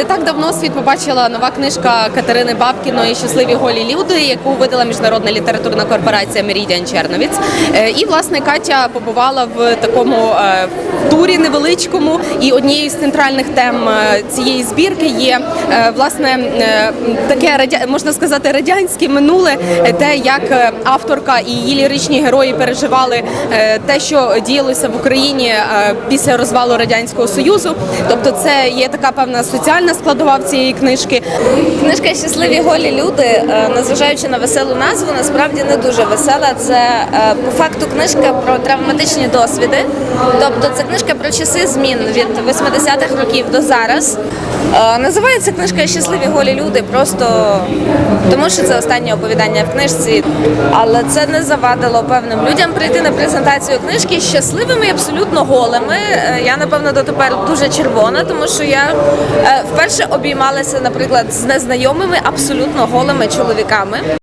Не так давно світ побачила нова книжка Катерини Бабкіної Щасливі голі люди, яку видала міжнародна літературна корпорація Мерідіан Черновіц. Е, І власне Катя побувала в такому е, турі невеличкому. І однією з центральних тем е, цієї збірки є власне таке можна сказати радянське минуле, те, як авторка і її ліричні герої переживали те, що діялося в Україні після розвалу радянського союзу. Тобто, це є така певна соціальна складова в цієї книжки. Книжка Щасливі голі люди, е, незважаючи на веселу назву, насправді не дуже весела. Це е, по факту книжка про травматичні досвіди. Тобто це книжка про часи змін від 80-х років до зараз. Е, Називається книжка Щасливі голі люди, просто тому що це останнє оповідання в книжці. Але це не завадило певним людям прийти на презентацію книжки щасливими і абсолютно голими. Я напевно дотепер дуже червона, тому що я е, вперше обіймалася, наприклад, з незнайомими абсолютно голими чоловіками.